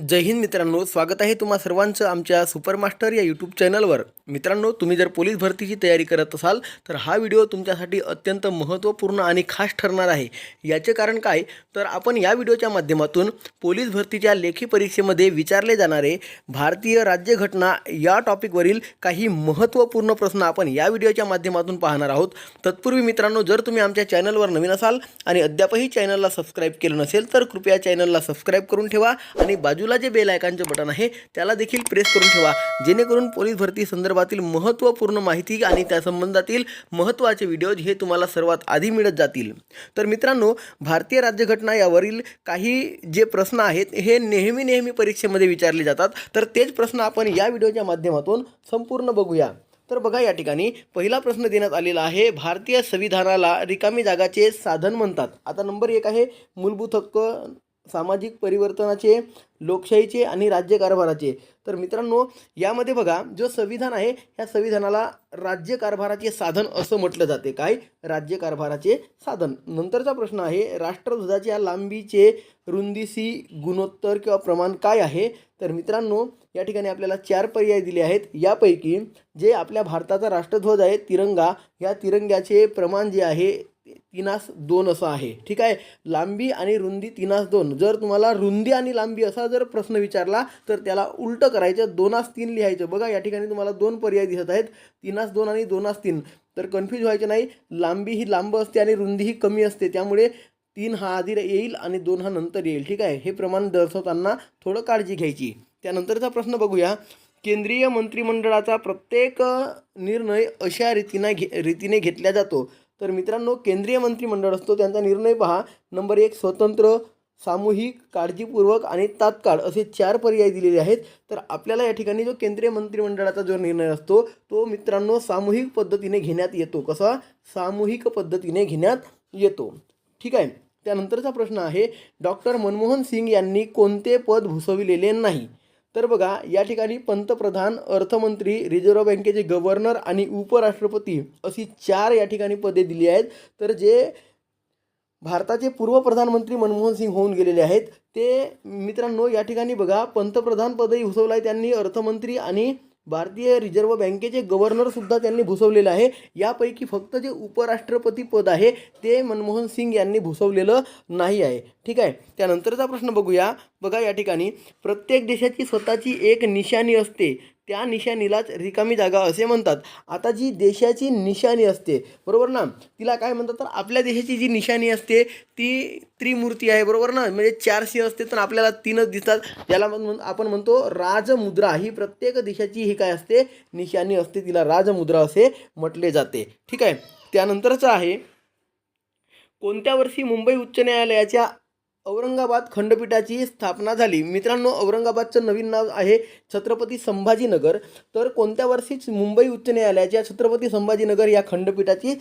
जय हिंद मित्रांनो स्वागत आहे तुम्हा सर्वांचं आमच्या सुपरमास्टर या यूट्यूब चॅनलवर. मित्रांनो तुम्ही जर पोलीस भरतीची तयारी करत असाल तर हा व्हिडिओ तुमच्यासाठी अत्यंत महत्त्वपूर्ण आणि खास ठरणार आहे. याचे कारण काय? तर आपण या व्हिडिओच्या माध्यमातून पोलीस भरतीच्या लेखी परीक्षेमध्ये विचारले जाणारे भारतीय राज्यघटना या टॉपिकवरील काही महत्त्वपूर्ण प्रश्न आपण या व्हिडिओच्या माध्यमातून पाहणार आहोत. तत्पूर्वी मित्रांनो जर तुम्ही आमच्या चॅनलवर नवीन असाल आणि अद्यापही चॅनलला सबस्क्राईब केलं नसेल तर कृपया चॅनलला सबस्क्राईब करून ठेवा आणि बाजूला जे बेल आयकॉनचे बटन आहे त्याला देखील प्रेस करून ठेवा. जेणेकरून पोलीस भरती संदर्भातील महत्त्वपूर्ण माहिती आणि त्या संबंधातील महत्त्वाचे व्हिडिओज हे तुम्हाला सर्वात आधी मिळत जातील. तर मित्रांनो भारतीय राज्यघटना यावरील काही जे प्रश्न आहेत हे नेहमी नेहमी परीक्षेमध्ये विचारले जातात. तर तेच प्रश्न आपण या व्हिडिओच्या माध्यमातून संपूर्ण बघूया. तर बघा या ठिकाणी पहिला प्रश्न देण्यात आलेला आहे भारतीय संविधानाला रिकामी जागाचे साधन म्हणतात. आता नंबर एक आहे मूलभूत हक्क सामाजिक परिवर्तनाचे लोकशाहीचे आणि राज्यकारभाराचे. तर मित्रांनो यामध्ये बघा जो संविधान आहे ह्या संविधानाला राज्यकारभाराचे साधन असं म्हटलं जाते. काय? राज्यकारभाराचे साधन. नंतरचा प्रश्न आहे राष्ट्रध्वजाच्या लांबीचे रुंदीसी गुणोत्तर किंवा प्रमाण काय आहे? तर मित्रांनो या ठिकाणी आपल्याला चार पर्याय दिले आहेत. यापैकी जे आपल्या भारताचा राष्ट्रध्वज आहे तिरंगा या तिरंग्याचे प्रमाण जे आहे तिनास दोन असं आहे. ठीक आहे? लांबी आणि रुंदी तिनास दोन. जर तुम्हाला रुंदी आणि लांबी असा जर प्रश्न विचारला तर त्याला उलटं करायचं दोनास तीन लिहायचं. बघा या ठिकाणी तुम्हाला दोन पर्याय दिसत आहेत. तिनास दोन आणि दोनास तीन. तर कन्फ्यूज व्हायचे नाही. लांबी ही लांब असते आणि रुंदी ही कमी असते. त्यामुळे तीन हा आधी येईल आणि दोन हा नंतर येईल. ठीक आहे? हे प्रमाण दर्शवताना थोडं काळजी घ्यायची. त्यानंतरचा प्रश्न बघूया. केंद्रीय मंत्रिमंडळाचा प्रत्येक निर्णय अशा रीतीनं घे रीतीने घेतला जातो. तर मित्रांनो केंद्रीय मंत्रिमंडळ असतो त्यांचा निर्णय पहा. नंबर एक स्वतंत्र सामूहिक काळजीपूर्वक आणि तात्काळ असे चार पर्याय दिलेले आहेत. तर आपल्याला या ठिकाणी जो केंद्रीय मंत्रिमंडळाचा जो निर्णय असतो तो मित्रांनो सामूहिक पद्धतीने घेण्यात येतो. कसा? सामूहिक पद्धतीने घेण्यात येतो. ठीक आहे. त्यानंतरचा प्रश्न आहे डॉक्टर मनमोहन सिंग यांनी कोणते पद भूषविलेले नाही? तर बघा या ठिकाणी पंतप्रधान अर्थमंत्री रिझर्व्ह बँकेचे गव्हर्नर आणि उपराष्ट्रपती अशी चार या ठिकाणी पदे दिली आहेत. तर जे भारताचे पूर्व प्रधानमंत्री मनमोहन सिंग होऊन गेलेले आहेत ते मित्रांनो या ठिकाणी बघा पंतप्रधान पदही भूषवलं आहे त्यांनी अर्थमंत्री आणि भारतीय रिझर्व्ह बँकेचे गव्हर्नरसुद्धा त्यांनी भुसवलेलं आहे. यापैकी फक्त जे उपराष्ट्रपती पद आहे ते मनमोहन सिंग यांनी भुसवलेलं नाही आहे. ठीक आहे? त्यानंतरचा प्रश्न बघूया. बघा या ठिकाणी. प्रत्येक देशाची स्वतःची एक निशाणी असते. त्या निशाणीलाच रिकामी जागा असे म्हणतात. आता जी देशाची निशाणी असते बरोबर ना? तिला काय म्हणतात तर आपल्या देशाची जी निशाणी असते ती त्रिमूर्ती आहे बरोबर ना? म्हणजे चारशे असते तर आपल्याला तीनच दिसतात. ज्याला म्हण- आपण म्हणतो राजमुद्रा. ही प्रत्येक देशाची ही काय असते? निशाणी असते. तिला राजमुद्रा असे म्हटले जाते. ठीक आहे? त्यानंतरचं आहे कोणत्या वर्षी मुंबई उच्च न्यायालयाच्या औरंगाबाद खंडपीठाची स्थापना झाली. मित्रांनो औरंगाबादचं नवीन नाव आहे छत्रपती संभाजीनगर. तर कोणत्या वर्षीच मुंबई उच्च न्यायालयाच्या छत्रपती संभाजीनगर या खंडपीठाची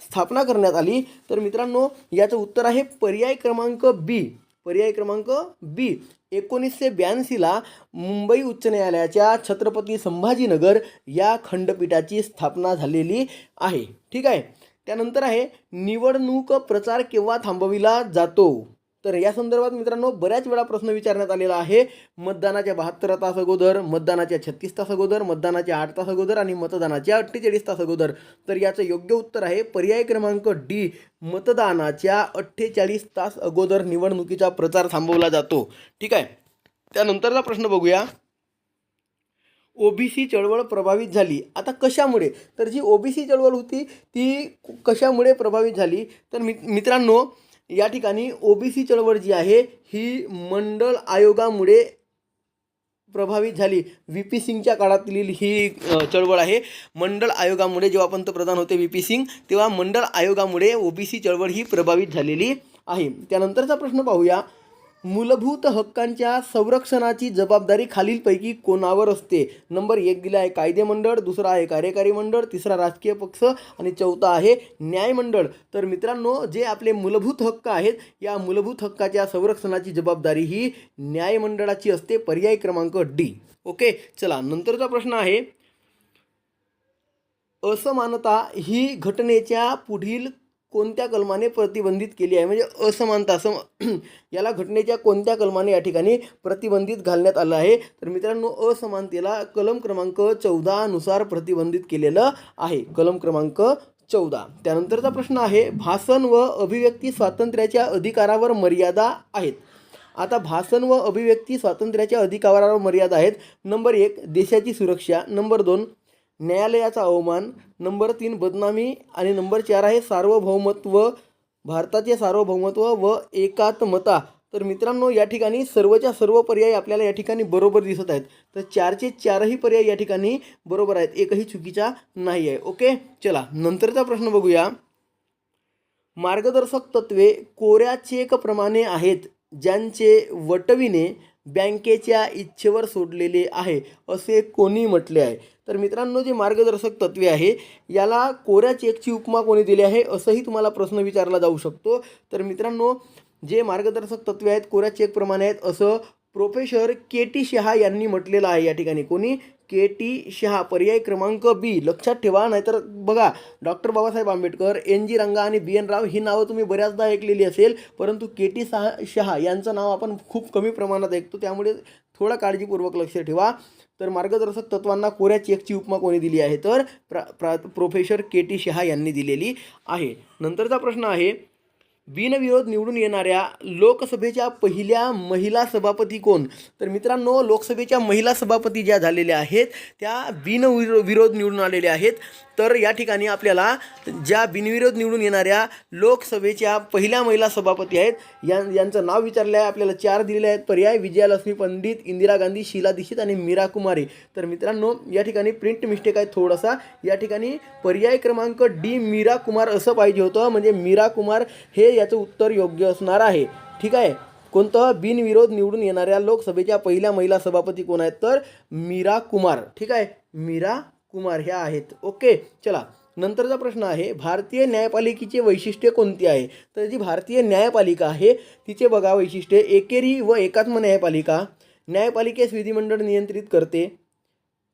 स्थापना करण्यात आली? तर मित्रांनो याचं उत्तर आहे पर्याय क्रमांक बी. पर्याय क्रमांक बी. एकोणीसशे ब्याऐंशीला मुंबई उच्च न्यायालयाच्या छत्रपती संभाजीनगर या खंडपीठाची स्थापना झालेली आहे. ठीक आहे? त्यानंतर आहे निवडणूक प्रचार केव्हा थांबविला जातो? तर या संदर्भात मित्रांनो बऱ्याच वेळा प्रश्न विचारण्यात आलेला आहे. मतदानाच्या बहात्तर तास अगोदर मतदानाच्या छत्तीस तास अगोदर मतदानाच्या आठ तास अगोदर आणि मतदानाच्या अठ्ठेचाळीस तास अगोदर. तर याचं योग्य उत्तर आहे पर्याय क्रमांक डी मतदानाच्या अठ्ठेचाळीस तास अगोदर निवडणुकीचा प्रचार थांबवला जातो. ठीक आहे? त्यानंतरचा प्रश्न बघूया. ओबीसी चळवळ प्रभावित झाली. आता कशामुळे? तर जी ओबीसी चळवळ होती ती कशामुळे प्रभावित झाली? तर मित मित्रांनो या ठिकाणी ओबीसी चळवळ जी आहे ही मंडळ आयोगामुळे प्रभावित झाली. व्ही पी सिंगच्या काळातील ही चळवळ आहे. मंडळ आयोगामुळे जेव्हा पंतप्रधान होते व्ही पी सिंग तेव्हा मंडळ आयोगामुळे ओबीसी चळवळ ही प्रभावित झालेली आहे. त्यानंतरचा प्रश्न पाहूया. मूलभूत हक्कांच्या संरक्षणाची जबाबदारी खालीलपैकी कोणावर असते? नंबर एक दिला आहे कायदे मंडळ दुसरा आहे कार्यकारी मंडळ तिसरा राजकीय पक्ष आणि चौथा आहे न्यायमंडळ तर मित्रांनो जे आपले मूलभूत हक्क आहेत या मूलभूत हक्काच्या संरक्षणाची जबाबदारी ही न्यायमंडळाची असते. पर्याय क्रमांक डी. ओके चला नंतरचा प्रश्न आहे. असमानता ही घटनेच्या पुढील कोणत्या कलमाने प्रतिबंधित केली आहे? म्हणजे असमानता सम याला घटनेच्या कोणत्या कलमाने या ठिकाणी प्रतिबंधित घालण्यात आलं आहे? तर मित्रांनो असमानतेला कलम क्रमांक चौदानुसार प्रतिबंधित केलेलं आहे. कलम क्रमांक चौदा. त्यानंतरचा प्रश्न आहे भाषण व अभिव्यक्ती स्वातंत्र्याच्या अधिकारावर मर्यादा आहेत. आता भाषण व अभिव्यक्ती स्वातंत्र्याच्या अधिकारावर मर्यादा आहेत. नंबर एक देशाची सुरक्षा. नंबर दोन न्यायालयाचा अवमान नंबर तीन बदनामी आणि नंबर चार आहे सार्वभौमत्व भारताचे सार्वभौमत्व व एकात्मता. तर मित्रांनो या ठिकाणी सर्वच्या सर्व पर्याय आपल्याला या ठिकाणी बरोबर दिसत आहेत. तर चारचे चारही पर्याय या ठिकाणी बरोबर आहेत. एकही चुकीचा नाही आहे. ओके? चला नंतरचा प्रश्न बघूया. मार्गदर्शक तत्वे कोऱ्या चेकप्रमाणे आहेत ज्यांचे वटविणे बँकेच्या इच्छेवर सोडलेले आहे असे कोणी म्हटले आहे. तर मित्रांनो जे मार्गदर्शक तत्वे आहे याला कोऱ्या चेकची उपमा कोणी दिली आहे असंही तुम्हाला प्रश्न विचारला जाऊ शकतो. तर मित्रांनो जे मार्गदर्शक तत्वे आहेत कोऱ्या चेकप्रमाणे आहेत असं प्रोफेसर के टी शहा यांनी म्हटलेलं आहे या ठिकाणी. कोणी? के टी शहा पर्याय क्रमांक बी. लक्षात ठेवा नाहीतर बघा doctor Babasaheb Ambedkar N G Ranga आणि बी एन राव ही नावं तुम्ही बऱ्याचदा ऐकलेली असेल परंतु के टी सहा शहा यांचं नाव आपण खूप कमी प्रमाणात ऐकतो त्यामुळे थोडं काळजीपूर्वक लक्ष ठेवा. तर मार्गदर्शक तत्वांना कोऱ्या चेकची उपमा कोणी दिली आहे? तर प्रा प्रा प्रोफेसर के टी शहा यांनी दिलेली आहे. नंतरचा प्रश्न आहे बिनविरोध निवडून येणाऱ्या लोकसभेच्या पहिल्या महिला सभापती कोण? तर मित्रांनो लोकसभेच्या महिला सभापती ज्या झालेल्या आहेत त्या बिनविरो विरोध निवडून आलेल्या आहेत. तर या ठिकाणी आपल्याला ज्या बिनविरोध निवडून येणाऱ्या लोकसभेच्या पहिल्या महिला सभापती आहेत या यांचं नाव विचारलं आहे आपल्याला चार दिलेले आहेत. पर्याय विजयालक्ष्मी पंडित इंदिरा गांधी शीला दीक्षित आणि मीरा कुमारी. तर मित्रांनो या ठिकाणी प्रिंट मिस्टेक आहे थोडासा. या ठिकाणी पर्याय क्रमांक डी मीरा कुमार असं पाहिजे होतं. म्हणजे मीरा कुमार हे याचं उत्तर योग्य असणार आहे. ठीक आहे? कोणतं? बिनविरोध निवडून येणाऱ्या लोकसभेच्या पहिल्या महिला सभापती कोण आहेत? तर मीरा कुमार. ठीक आहे? मीरा कुमार ह्या आहेत. ओके चला. नंतरचा प्रश्न आहे भारतीय न्यायपालिकेचे वैशिष्ट्य कोणती आहे? तर जी भारतीय न्यायपालिका आहे तिचे बघा वैशिष्ट्य. एकेरी व एकात्म न्यायपालिका. न्यायपालिकेस विधिमंडळ नियंत्रित करते.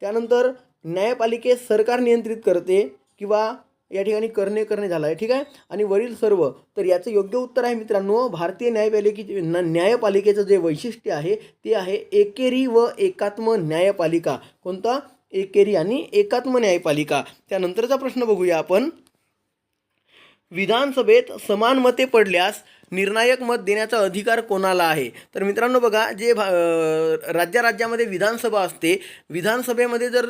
त्यानंतर न्यायपालिकेस सरकार नियंत्रित करते किंवा या ठिकाणी करणे करणे झालं आहे ठीक आहे? आणि वरील सर्व तर याचं योग्य उत्तर आहे मित्रांनो भारतीय न्यायपालिकेचे न्यायपालिकेचं जे वैशिष्ट्य आहे ते आहे एकेरी व एकात्म न्यायपालिका. कोणता? एकेरी आणि एकात्म न्यायपालिका त्यानंतरचा प्रश्न बघूया आपण. विधानसभेत समान मते पडल्यास निर्णायक मत देण्याचा अधिकार कोणाला आहे? तर मित्रांनो बघा जे भा राज्या राज्यामध्ये विधानसभा असते विधानसभेमध्ये जर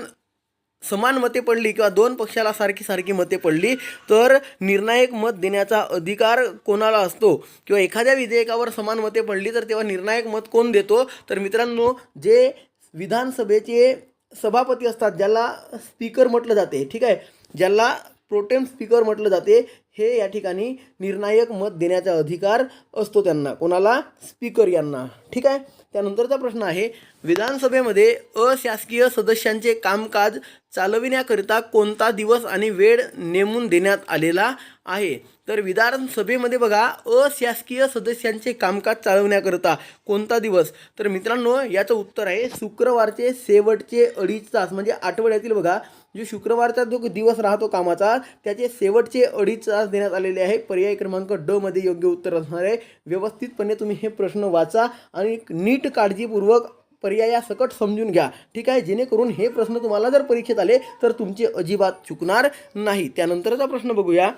समान मते पडली किंवा दोन पक्षाला सारखी सारखी मते पडली तर निर्णायक मत देण्याचा अधिकार कोणाला असतो? किंवा एखाद्या विधेयकावर समान मते पडली तर तेव्हा निर्णायक मत कोण देतो? तर मित्रांनो जे विधानसभेचे सभापती असतात ज्याला स्पीकर म्हटलं जाते ठीक आहे? ज्याला प्रोटेम स्पीकर म्हटलं जाते हे या ठिकाणी निर्णायक मत देण्याचा अधिकार असतो त्यांना. कोणाला? स्पीकर यांना. ठीक आहे? त्यानंतरचा प्रश्न आहे विधानसभेमध्ये अशासकीय सदस्यांचे कामकाज चालविण्याकरिता कोणता दिवस आणि वेळ नेमून देण्यात आलेला आहे? तर विधानसभेमध्ये बघा अशासकीय सदस्यांचे कामकाज चालवण्याकरिता कोणता दिवस? तर मित्रांनो याचं उत्तर आहे शुक्रवारचे शेवटचे अडीच तास. म्हणजे आठवड्यातील बघा जो शुक्रवारचा जो दिवस राहतो कामाचा त्याचे शेवटचे अडीच तास देण्यात आलेले आहे. पर्याय क्रमांक ड मध्ये योग्य उत्तर असणार आहे. व्यवस्थितपणे तुम्ही हे प्रश्न वाचा आणि नीट काळजीपूर्वक पर्यायासकट समजून घ्या. ठीक आहे? जेणेकरून हे प्रश्न तुम्हाला जर परीक्षेत आले तर तुमचे अजिबात चुकणार नाही. त्यानंतरचा प्रश्न बघूया.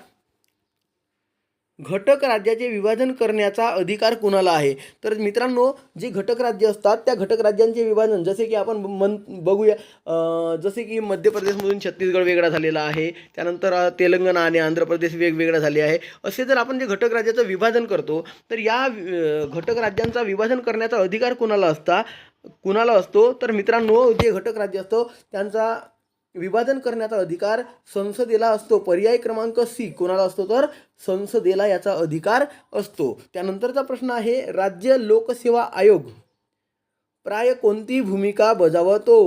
घटक राज्याचे विभाजन करण्याचा अधिकार कुणाला आहे? तर मित्रांनो जे घटक राज्य असतात त्या घटक राज्यांचे विभाजन जसे की आपण मन बघूया जसे की मध्य प्रदेशमधून छत्तीसगड वेगळा झालेला आहे त्यानंतर तेलंगणा आणि आंध्र प्रदेश वेगवेगळा झाले आहे. असे जर आपण जे घटक राज्याचं विभाजन करतो तर या घटक राज्यांचा विभाजन करण्याचा अधिकार कुणाला असता? कुणाला असतो? तर मित्रांनो जे घटक राज्य असतो त्यांचा विभाजन करण्याचा अधिकार संसदेला असतो. पर्याय क्रमांक सी कोणाला असतो? तर संसदेला याचा अधिकार असतो. त्यानंतरचा प्रश्न आहे राज्य लोकसेवा आयोग. प्राय कोणती भूमिका बजावतो?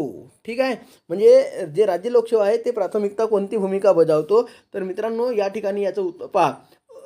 ठीक आहे? म्हणजे जे राज्य लोकसेवा आहे ते प्राथमिकता कोणती भूमिका बजावतो? तर मित्रांनो या ठिकाणी याचं उत्तर पहा.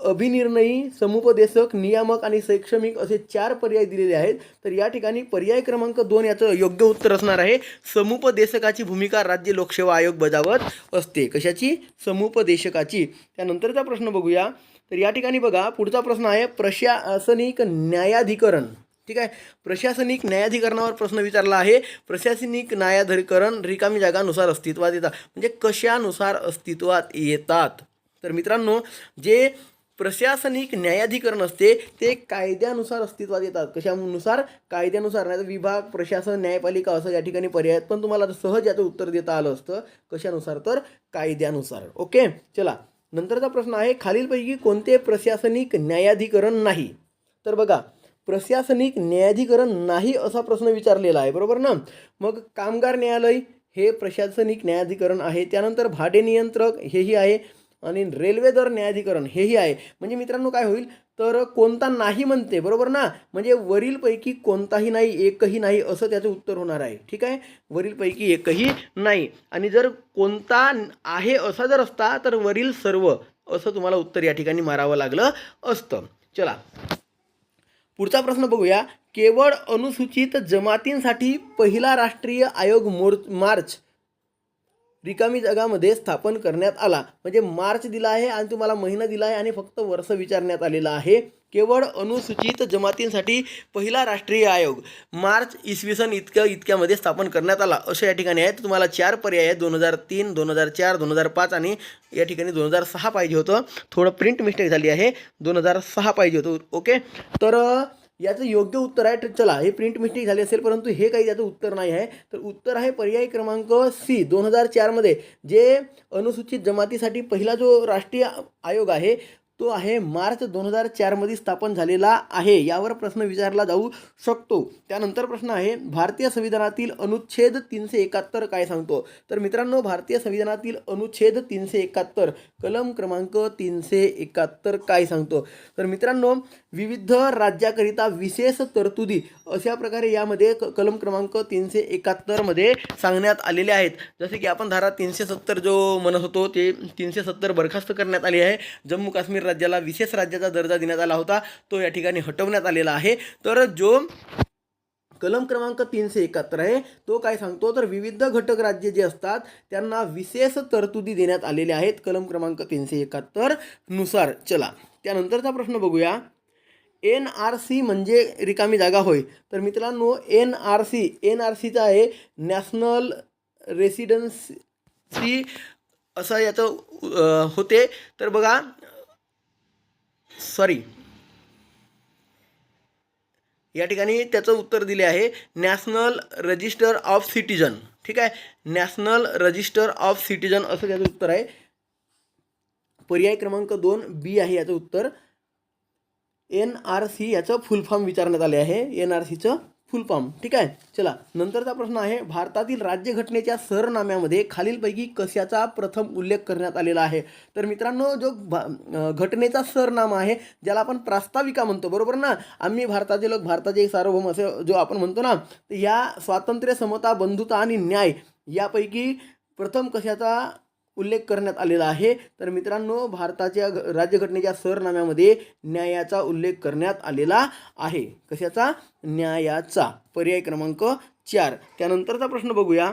अभिनिर्णयी समुपदेशक नियामक आणि शैक्षणिक असे चार पर्याय दिलेले आहेत. तर या ठिकाणी पर्याय क्रमांक दोन याचं योग्य उत्तर असणार आहे. समुपदेशकाची भूमिका राज्य लोकसेवा आयोग बजावत असते. कशाची? समुपदेशकाची. त्यानंतरचा प्रश्न बघूया. तर या ठिकाणी बघा पुढचा प्रश्न आहे प्रशासनिक न्यायाधिकरण. ठीक आहे? प्रशासनिक न्यायाधिकरणावर प्रश्न विचारला आहे. प्रशासनिक न्यायाधिकरण रिकामी जागानुसार अस्तित्वात येतात. म्हणजे कशानुसार अस्तित्वात येतात? तर मित्रांनो जे प्रशासनिक न्यायाधिकरण असते ते कायद्यानुसार अस्तित्वात येतात. कशानुसार? कायद्यानुसार. नाही तर विभाग प्रशासन न्यायपालिका असं या ठिकाणी पर्याय आहेत. पण तुम्हाला सहज याचं उत्तर देता आलं असतं. कशानुसार? तर कायद्यानुसार. ओके? चला. नंतरचा प्रश्न आहे खालीलपैकी कोणते प्रशासनिक न्यायाधिकरण नाही? तर बघा प्रशासनिक न्यायाधिकरण नाही असा प्रश्न विचारलेला आहे. बरोबर ना? मग कामगार न्यायालय हे प्रशासनिक न्यायाधिकरण आहे. त्यानंतर भाडे नियंत्रक हेही आहे. आणि रेल्वे दर न्यायाधिकरण हेही आहे. म्हणजे मित्रांनो काय होईल? तर कोणता नाही म्हणते बरोबर ना? म्हणजे वरीलपैकी कोणताही नाही एकही नाही असं त्याचं उत्तर होणार आहे. ठीक आहे? वरीलपैकी एकही नाही. आणि जर कोणता आहे असा जर असता तर वरील सर्व असं तुम्हाला उत्तर या ठिकाणी मारावं लागलं असतं. चला. पुढचा प्रश्न बघूया. केवळ अनुसूचित जमातींसाठी पहिला राष्ट्रीय आयोग मोर्च मार्च रिकामी जगामध्ये स्थापन करण्यात आला. म्हणजे मार्च दिला आहे आणि तुम्हाला महिना दिला आहे आणि फक्त वर्ष विचारण्यात आलेला आहे. केवळ अनुसूचित जमातींसाठी पहिला राष्ट्रीय आयोग. मार्च इसवी सन इतक्या इतक्यामध्ये स्थापन करण्यात आला. असं या ठिकाणी आहे. तुम्हाला चार पर्याय आहेत. दोन हजार तीन दोन हजार चार दोन हजार पाच आणि या ठिकाणी दोन हजार सहा पाहिजे होतं. थोडं प्रिंट मिस्टेक झाली आहे. दोन हजार सहा पाहिजे होतं. ओके? तर याचं योग्य उत्तर आहे. तर चला हे प्रिंट मिस्टेक झाली असेल परंतु हे काही त्याचं उत्तर नाही आहे. तर उत्तर आहे पर्याय क्रमांक सी दोन हजार चारमध्ये जे अनुसूचित जमातीसाठी पहिला जो राष्ट्रीय आयोग आहे तो आहे मार्च दोन हजार चारमध्ये स्थापन झालेला आहे. यावर प्रश्न विचारला जाऊ शकतो. त्यानंतर प्रश्न आहे भारतीय संविधानातील अनुच्छेद तीनशे एकाहत्तर काय सांगतो? तर मित्रांनो भारतीय संविधानातील अनुच्छेद तीनशे एकाहत्तर कलम क्रमांक तीनशे एकाहत्तर काय सांगतो? तर मित्रांनो विविध राज्याकरिता विशेष तरतुदी अशा प्रकारे यामध्ये क कलम क्रमांक तीनशे एकाहत्तरमध्ये सांगण्यात आलेले आहेत. जसे की आपण धारा तीनशे सत्तर जो म्हणत होतो ते तीनशे सत्तर बरखास्त करण्यात आली आहे. जम्मू काश्मीर राज्याला विशेष राज्याचा दर्जा देण्यात आला होता तो या ठिकाणी हटवण्यात आलेला आहे. तर जो कलम क्रमांक तीनशे एकाहत्तर आहे तो काय सांगतो? तर विविध घटक राज्य जे असतात त्यांना विशेष तरतुदी देण्यात आलेल्या आहेत कलम क्रमांक तीनशे एकाहत्तरनुसार. चला त्यानंतरचा प्रश्न बघूया. एन आर सी म्हणजे रिकामी जागा होय. तर मित्रांनो N R C N R सीचा आहे नॅशनल रेसिडेन्सी असं याचं होते. तर बघा सॉरी या ठिकाणी त्याचं उत्तर दिले आहे नॅशनल रजिस्टर ऑफ सिटिझन ठीक आहे? नॅशनल रजिस्टर ऑफ सिटिझन असं त्याचं उत्तर आहे. पर्याय क्रमांक दोन बी आहे याचं उत्तर. एन आर सी याचं फुल फॉर्म विचारण्यात आले आहे. एन आर सीचं फुल फॉर्म. ठीक आहे? चला नंतरचा प्रश्न आहे भारतातील राज्यघटनेच्या सरनाम्यामध्ये खालीलपैकी कशाचा प्रथम उल्लेख करण्यात आलेला आहे? तर मित्रांनो जो भा घटनेचा सरनामा आहे ज्याला आपण प्रास्ताविका म्हणतो बरोबर ना? आम्ही भारताचे लोक भारताचे सार्वभौम असं जो आपण म्हणतो ना तर या स्वातंत्र्य समता बंधुता आणि न्याय यापैकी प्रथम कशाचा उल्लेख करण्यात आलेला आहे. तर मित्रांनो भारताच्या राज्यघटनेच्या सरनाम्यामध्ये न्यायाचा उल्लेख करण्यात आलेला आहे. कशाचा? न्यायाचा. पर्याय क्रमांक चार. त्यानंतरचा प्रश्न बघूया.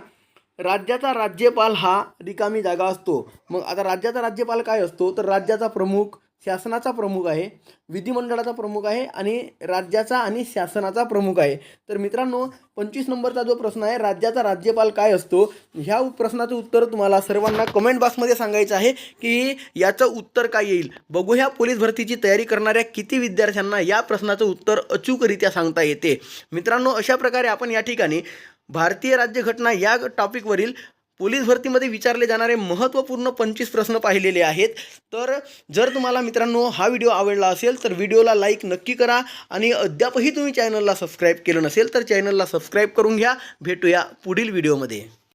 राज्याचा राज्यपाल हा रिकामी जागा असतो. मग आता राज्याचा राज्यपाल काय असतो? तर राज्याचा प्रमुख शासनाचा प्रमुख आहे विधिमंडळाचा प्रमुख आहे आणि राज्याचा आणि शासनाचा प्रमुख आहे. तर मित्रांनो पंचवीस नंबरचा जो प्रश्न आहे राज्याचा राज्यपाल काय असतो? ह्या प्रश्नाचं उत्तर तुम्हाला सर्वांना कमेंट बॉक्समध्ये सांगायचं आहे की याचं उत्तर काय येईल? बघूया पोलीस भरतीची तयारी करणाऱ्या किती विद्यार्थ्यांना या प्रश्नाचं उत्तर अचूकरित्या सांगता येते. मित्रांनो अशा प्रकारे आपण या ठिकाणी भारतीय राज्यघटना या टॉपिकवरील पोलीस भरतीमध्ये विचारले जाणारे महत्त्वपूर्ण पंचवीस प्रश्न पाहिलेले आहेत. तर जर तुम्हाला मित्रांनो हा व्हिडिओ आवडला असेल तर व्हिडिओला लाईक नक्की करा आणि अद्यापही तुम्ही चॅनलला सबस्क्राईब केलं नसेल तर चॅनलला सबस्क्राईब करून घ्या. भेटूया पुढील व्हिडिओमध्ये.